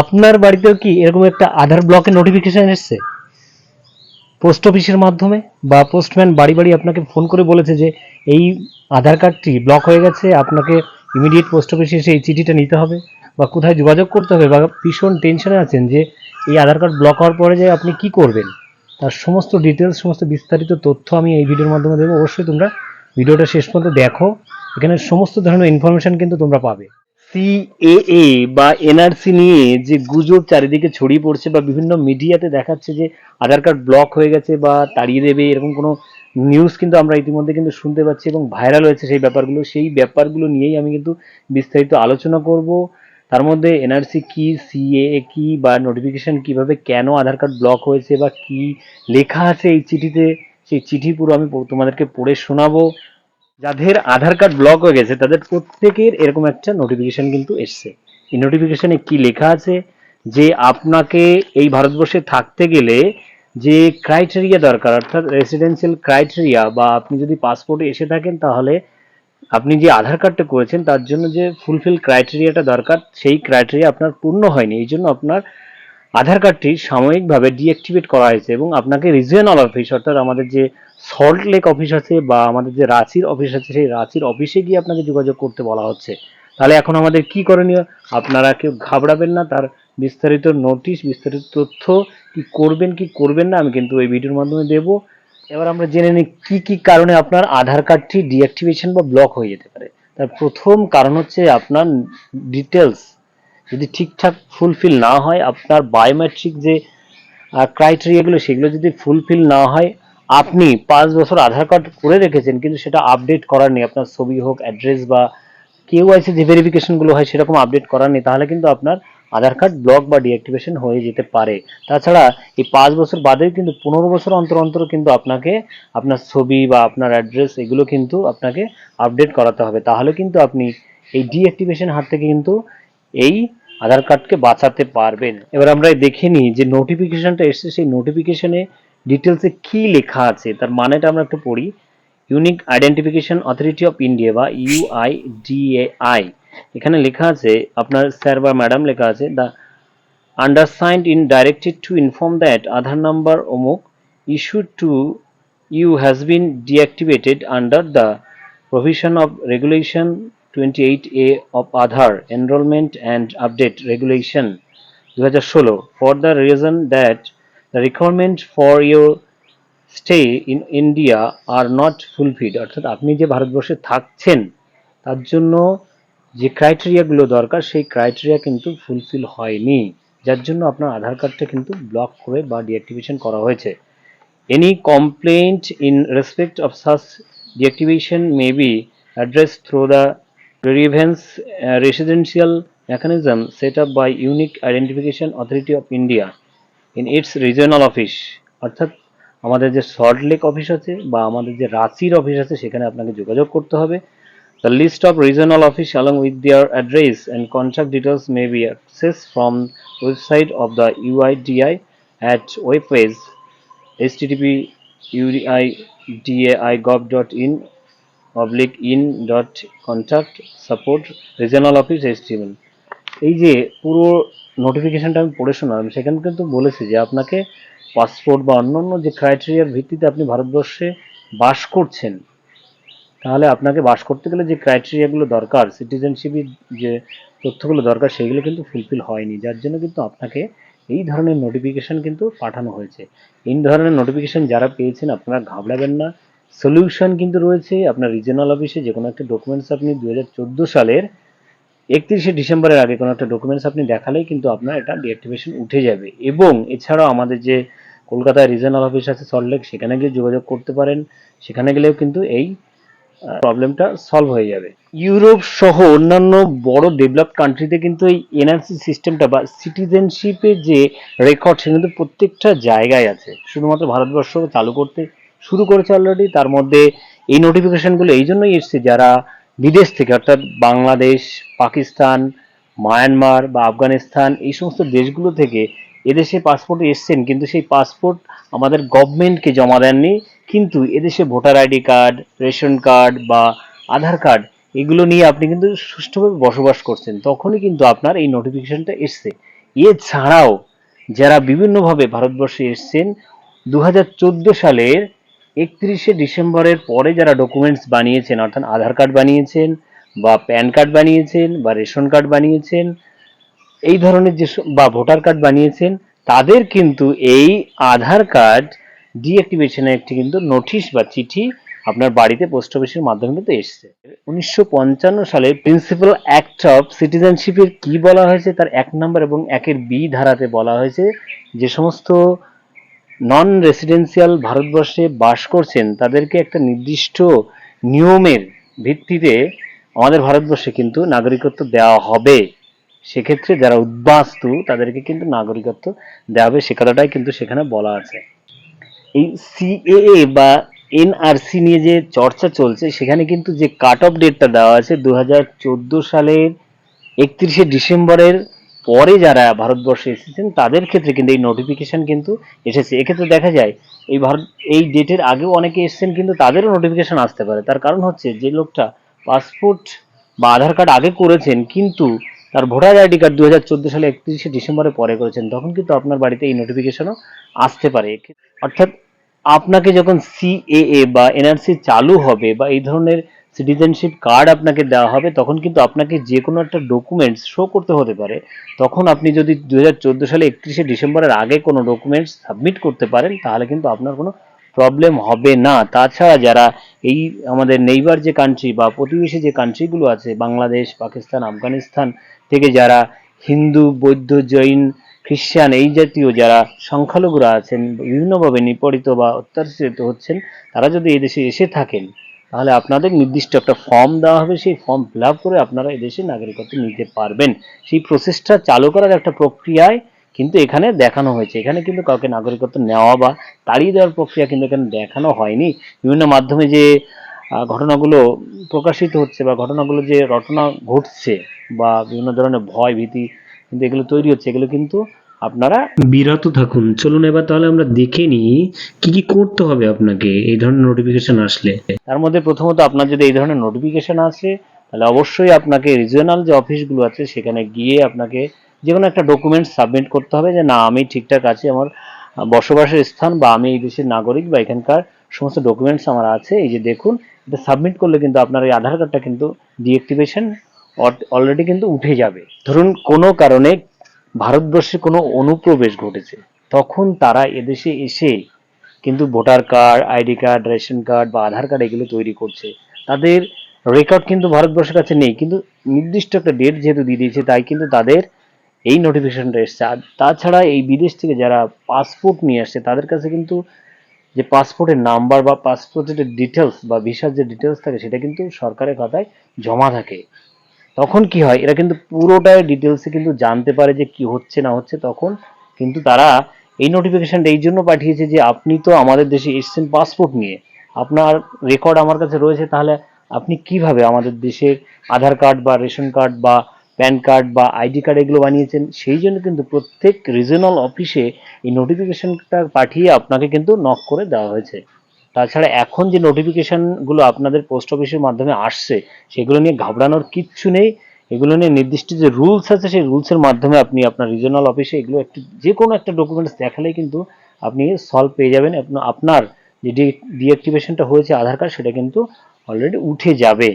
আপনার বাড়িতেও কি এরকম একটা আধার ব্লকে নোটিফিকেশন এসছে? পোস্ট অফিসের মাধ্যমে? বা পোস্টম্যান বাড়ি বাড়ি আপনাকে ফোন করে বলেছে যে, এই আধার কার্ডটি ব্লক হয়ে গেছে, আপনাকে ইমিডিয়েট পোস্ট অফিসে এসে এই চিঠিটা নিতে হবে। বা কোথায় যোগাযোগ করতে হবে? বা ভীষণ টেনশনে আছেন যে, এই আধার কার্ড ব্লক হওয়ার পরে যে আপনি কি করবেন? তার সমস্ত ডিটেলস সমস্ত বিস্তারিত তথ্য আমি এই ভিডিওর মাধ্যমে দেবো। অবশ্যই তোমরা ভিডিওটা শেষ পর্যন্ত দেখো। এখানে সমস্ত ধরনের ইনফরমেশন কিন্তু তোমরা পাবে। সিএএ বা এনআরসি নিয়ে যে গুজব চারিদিকে ছড়িয়ে পড়ছে বা বিভিন্ন মিডিয়াতে দেখাচ্ছে যে আধার কার্ড ব্লক হয়ে গেছে বা তাড়িয়ে দেবে, এরকম কোনো নিউজ কিন্তু আমরা ইতিমধ্যে কিন্তু শুনতে পাচ্ছি এবং ভাইরাল হয়েছে সেই ব্যাপারগুলো সেই ব্যাপারগুলো নিয়েই আমি কিন্তু বিস্তারিত আলোচনা করব। তার মধ্যে এনআরসি কি সিএএ কি বা নোটিফিকেশন কীভাবে কেন আধার কার্ড ব্লক হয়েছে বা কি লেখা আছে এই চিঠিতে, সেই চিঠি পুরো আমি তোমাদেরকে পড়ে শোনাবো। যাদের আধার কার্ড ব্লক হয়ে গেছে, তাদের প্রত্যেকের এরকম একটা নোটিফিকেশন কিন্তু এসছে। এই নোটিফিকেশনে কি লেখা আছে? যে আপনাকে এই ভারতবর্ষে থাকতে গেলে যে ক্রাইটেরিয়া দরকার, অর্থাৎ রেসিডেন্সিয়াল ক্রাইটেরিয়া বা আপনি যদি পাসপোর্টে এসে থাকেন, তাহলে আপনি যে আধার কার্ডটা করেছেন, তার জন্য যে ফুলফিল ক্রাইটেরিয়াটা দরকার, সেই ক্রাইটেরিয়া আপনার পূর্ণ হয়নি। এই জন্য আপনার আধার কার্ডটি সাময়িকভাবে ডিঅ্যাক্টিভেট করা হয়েছে এবং আপনাকে রিজিয়নাল অফিস অর্থাৎ আমাদের যে সল্ট লেক অফিস আছে বা আমাদের যে রাঁচির অফিস আছে, সেই রাঁচির অফিসে গিয়ে আপনাকে যোগাযোগ করতে বলা হচ্ছে। তাহলে এখন আমাদের কি করণীয়? আপনারা কেউ ঘাবড়াবেন না, তার বিস্তারিত নোটিশ বিস্তারিত তথ্য কি করবেন কি করবেন না, আমি কিন্তু এই ভিডিওর মাধ্যমে দেব। এবার আমরা জেনে নিই কী কী কারণে আপনার আধার কার্ডটি ডিঅ্যাক্টিভেশন বা ব্লক হয়ে যেতে পারে। তার প্রথম কারণ হচ্ছে আপনার ডিটেলস যদি ঠিকঠাক ফুলফিল না হয়, আপনার বায়োমেট্রিক যে ক্রাইটেরিয়াগুলো সেগুলো যদি ফুলফিল না হয়, আপনি পাঁচ বছর আধার কার্ড করে রেখেছেন, কিন্তু সেটা আপডেট করার নেই, আপনার ছবি হোক অ্যাড্রেস বা কেউ কেওয়াইসি যে ভেরিফিকেশনগুলো হয়, সেরকম আপডেট করার নেই, তাহলে কিন্তু আপনার আধার কার্ড ব্লক বা ডিঅ্যাক্টিভেশন হয়ে যেতে পারে। তাছাড়া এই পাঁচ বছর বাদেও কিন্তু পনেরো বছর অন্তর অন্তর কিন্তু আপনাকে আপনার ছবি বা আপনার অ্যাড্রেস এগুলো কিন্তু আপনাকে আপডেট করাতে হবে। তাহলে কিন্তু আপনি এই ডিঅ্যাক্টিভেশন হাত থেকে কিন্তু এই আধার কার্ডকে বাঁচাতে পারবেন। এবার আমরা দেখে নিই যে নোটিফিকেশনটা এসেছে, সেই নোটিফিকেশনে ডিটেলসে কি লেখা আছে? তার মানেটা আমরা একটু পড়ি। Unique identification authority of India বা ইউআইডিএআই এখানে লেখা আছে, আপনার স্যার বা ম্যাডাম লেখা আছে the undersigned in directed to inform that Aadhaar number omuk issued to you has been deactivated under the provision of regulation 28A of Aadhaar, enrollment and update regulation 2016 for the reason that the requirement for your stay in India are not fulfilled. অর্থাৎ আপনি যে ভারতবর্ষে থাকছেন, তার জন্য যে ক্রাইটেরিয়াগুলো দরকার, সেই ক্রাইটেরিয়া কিন্তু ফুলফিল হয়নি। যার জন্য আপনার আধার কার্ডটা কিন্তু ব্লক করে বা ডিঅ্যাক্টিভেশন করা হয়েছে। Any complaint in respect of such deactivation may be address through the grievance residential mechanism set up by unique identification authority of India in its regional office অর্থাৎ আমাদের যে সল্টলেক অফিস আছে বা আমাদের যে রাঁচির অফিস আছে, সেখানে আপনাকে যোগাযোগ করতে হবে। The list of regional office along with their address and contact details may be access from website of the UIDAI at web page HTTP UDI DAI gov dot in oblique in dot contact support regional office html এই যে পুরো নোটিফিকেশনটা আমি পড়ে শোনালাম সেখানে কিন্তু বলেছে যে আপনাকে পাসপোর্ট বা অন্যান্য যে ক্রাইটেরিয়ার ভিত্তিতে আপনি ভারতবর্ষে বাস করছেন, তাহলে আপনাকে বাস করতে গেলে যে ক্রাইটেরিয়াগুলো দরকার সিটিজেনশিপের যে তথ্যগুলো দরকার, সেগুলো কিন্তু ফুলফিল হয়নি। যার জন্য কিন্তু আপনাকে এই ধরনের নোটিফিকেশন কিন্তু পাঠানো হয়েছে। এই ধরনের নোটিফিকেশান যারা পেয়েছেন, আপনারা ঘাবড়াবেন না। সলিউশন কিন্তু রয়েছে আপনার রিজনাল অফিসে যে কোনো একটা ডকুমেন্টস আপনি দু হাজার চোদ্দ সালের একত্রিশে ডিসেম্বরের আগে কোনো একটা ডকুমেন্টস আপনি দেখালেই কিন্তু আপনার এটা ডিঅ্যাক্টিভেশন উঠে যাবে। এবং এছাড়াও আমাদের যে কলকাতায় রিজনাল অফিস আছে সল্টলেক সেখানে গিয়ে যোগাযোগ করতে পারেন। সেখানে গেলেও কিন্তু এই প্রবলেমটা সলভ হয়ে যাবে। ইউরোপ সহ অন্যান্য বড় ডেভেলপ কান্ট্রিতে কিন্তু এই এনআরসি সিস্টেমটা বা সিটিজেনশিপের যে রেকর্ড সে কিন্তু প্রত্যেকটা জায়গায় আছে। শুধুমাত্র ভারতবর্ষ চালু করতে শুরু করেছে অলরেডি তার মধ্যে এই নোটিফিকেশনগুলো এই জন্যই এসছে যারা বিদেশ থেকে, অর্থাৎ বাংলাদেশ, পাকিস্তান, মায়ানমার বা আফগানিস্তান, এই সমস্ত দেশগুলো থেকে এদেশে পাসপোর্টে এসছেন, কিন্তু সেই পাসপোর্ট আমাদের গভর্নমেন্টকে জমা দেননি, কিন্তু এদেশে voter ID card ration card বা আধার কার্ড এগুলো নিয়ে আপনি কিন্তু সুষ্ঠুভাবে বসবাস করছেন, তখনই কিন্তু আপনার এই নোটিফিকেশনটা এসছে। এছাড়াও যারা বিভিন্নভাবে ভারতবর্ষে এসছেন দু হাজার চোদ্দ সালের একত্রিশে ডিসেম্বরের পরে যারা ডকুমেন্টস বানিয়েছেন, অর্থাৎ আধার কার্ড বানিয়েছেন বা প্যান কার্ড বানিয়েছেন বা রেশন কার্ড বানিয়েছেন, এই ধরনের যে বা ভোটার কার্ড বানিয়েছেন, তাদের কিন্তু এই আধার কার্ড ডিঅ্যাক্টিভেশনের একটি কিন্তু নোটিশ বা চিঠি আপনার বাড়িতে পোস্ট অফিসের মাধ্যমে কিন্তু এসছে। উনিশশো পঞ্চান্ন সালে প্রিন্সিপাল অ্যাক্ট অফ সিটিজেনশিপের কি বলা হয়েছে? তার এক নম্বর এবং একের বি ধারাতে বলা হয়েছে। যে সমস্ত নন রেসিডেন্সিয়াল ভারতবর্ষে বাস করছেন, তাদেরকে একটা নির্দিষ্ট নিয়মের ভিত্তিতে আমাদের ভারতবর্ষে কিন্তু নাগরিকত্ব দেওয়া হবে। সেক্ষেত্রে যারা উদ্বাস্তু, তাদেরকে কিন্তু নাগরিকত্ব দেওয়া হবে। সে কথাটাই কিন্তু সেখানে বলা আছে। এই সিএএ বা এনআরসি নিয়ে যে চর্চা চলছে, সেখানে কিন্তু যে কাট অফ ডেটটা দেওয়া আছে দু হাজার চোদ্দ সালের একত্রিশে ডিসেম্বরের পরে যারা ভারতবর্ষে এসেছেন, তাদের ক্ষেত্রে কিন্তু এই নোটিফিকেশন কিন্তু এসেছে। এক্ষেত্রে দেখা যায়, এই ভারত এই ডেটের আগেও অনেকে এসেছেন, কিন্তু তাদেরও নোটিফিকেশন আসতে পারে। তার কারণ হচ্ছে, যে লোকটা পাসপোর্ট বা আধার কার্ড আগে করেছেন, কিন্তু তার ভোটার আইডি কার্ড দু হাজার চোদ্দ সালে একত্রিশে ডিসেম্বরে পরে করেছেন, তখন কিন্তু আপনার বাড়িতে এই নোটিফিকেশনও আসতে পারে। অর্থাৎ আপনাকে যখন সিএএ বা এনআরসি চালু হবে বা এই ধরনের সিটিজেনশিপ কার্ড আপনাকে দেওয়া হবে, তখন কিন্তু আপনাকে যে কোনো একটা ডকুমেন্টস শো করতে হতে পারে। তখন আপনি যদি দু হাজার চোদ্দ সালে একত্রিশে ডিসেম্বরের আগে কোনো ডকুমেন্টস সাবমিট করতে পারেন, তাহলে কিন্তু আপনার কোনো প্রবলেম হবে না। তাছাড়া যারা এই আমাদের নেইবার যে কান্ট্রি বা প্রতিবেশী যে কান্ট্রিগুলো আছে, বাংলাদেশ, পাকিস্তান, আফগানিস্তান থেকে যারা হিন্দু, বৌদ্ধ, জৈন, খ্রিস্টান এই জাতীয় যারা সংখ্যালঘুরা আছেন, বিভিন্নভাবে নিপীড়িত বা অত্যাচারিত হচ্ছেন, তারা যদি এই দেশে এসে থাকেন তাহলে আপনাদের নির্দিষ্ট একটা ফর্ম দেওয়া হবে, সেই ফর্ম ফিল করে আপনারা এদেশে নাগরিকত্ব নিতে পারবেন। সেই প্রসেসটা চালু করার একটা প্রক্রিয়ায় কিন্তু এখানে দেখানো হয়েছে। এখানে কিন্তু কাউকে নাগরিকত্ব নেওয়া বা তাড়িয়ে দেওয়ার প্রক্রিয়া কিন্তু এখানে দেখানো হয়নি। বিভিন্ন মাধ্যমে যে ঘটনাগুলো প্রকাশিত হচ্ছে বা ঘটনাগুলো যে রটনা ঘটছে বা বিভিন্ন ধরনের ভয় ভীতি কিন্তু এগুলো তৈরি হচ্ছে, এগুলো কিন্তু আপনারা বিরত থাকুন। চলুন এবার তাহলে আমরা দেখে নিই কি কি করতে হবে আপনাকে এই ধরনের নোটিফিকেশন আসলে। তার মধ্যে প্রথমত আপনার যদি এই ধরনের নোটিফিকেশন আসে তাহলে অবশ্যই আপনাকে রিজিওনাল যে অফিসগুলো আছে সেখানে গিয়ে আপনাকে যে কোনো একটা ডকুমেন্ট সাবমিট করতে হবে যে না আমি ঠিকঠাক আছি আমার বসবাসের স্থান বা আমি এই দেশের নাগরিক বা এখানকার সমস্ত ডকুমেন্টস আমার আছে। এই যে দেখুন এটা সাবমিট করলে কিন্তু আপনার এই আধার কার্ডটা কিন্তু ডিঅ্যাক্টিভেশন অলরেডি কিন্তু উঠে যাবে। ধরুন কোনো কারণে ভারতবর্ষে কোনো অনুপ্রবেশ ঘটেছে। তখন তারা এদেশে এসে কিন্তু voter card, ID card, ration card বা আধার কার্ড এগুলো তৈরি করছে। তাদের রেকর্ড কিন্তু ভারতবর্ষের কাছে নেই, কিন্তু নির্দিষ্ট একটা ডেট যেহেতু দিয়ে দিয়েছে, তাই কিন্তু তাদের এই নোটিফিকেশনটা এসছে। আর তাছাড়া এই বিদেশ থেকে যারা পাসপোর্ট নিয়ে আসছে, তাদের কাছে কিন্তু যে পাসপোর্টের নাম্বার বা পাসপোর্টের ডিটেলস বা ভিসার যে ডিটেলস থাকে, সেটা কিন্তু সরকারের খাতায় জমা থাকে। তখন কি হয়, এরা কিন্তু পুরোটাই ডিটেলসে কিন্তু জানতে পারে যে কি হচ্ছে না হচ্ছে তখন কিন্তু তারা এই নোটিফিকেশনটা এই জন্য পাঠিয়েছে যে আপনি তো আমাদের দেশে এসছেন পাসপোর্ট নিয়ে। আপনার রেকর্ড আমার কাছে রয়েছে, তাহলে আপনি কীভাবে আমাদের দেশের আধার কার্ড বা রেশন কার্ড বা প্যান কার্ড বা আইডি কার্ড এগুলো বানিয়েছেন? সেই জন্য কিন্তু প্রত্যেক রিজনাল অফিসে এই নোটিফিকেশনটা পাঠিয়ে আপনাকে কিন্তু নক করে দেওয়া হয়েছে। তাছাড়া এখন যে নোটিফিকেশানগুলো আপনাদের পোস্ট অফিসের মাধ্যমে আসছে, সেগুলো নিয়ে ঘাবড়ানোর কিচ্ছু নেই। এগুলো নিয়ে নির্দিষ্ট যে রুলস আছে, সেই রুলসের মাধ্যমে আপনি আপনার রিজনাল অফিসে এগুলো একটু যে কোনো একটা ডকুমেন্টস দেখালেই কিন্তু আপনি সলভ পেয়ে যাবেন। আপনার যে ডিঅ্যাক্টিভেশনটা হয়েছে আধার কার্ড সেটা কিন্তু অলরেডি উঠে যাবে।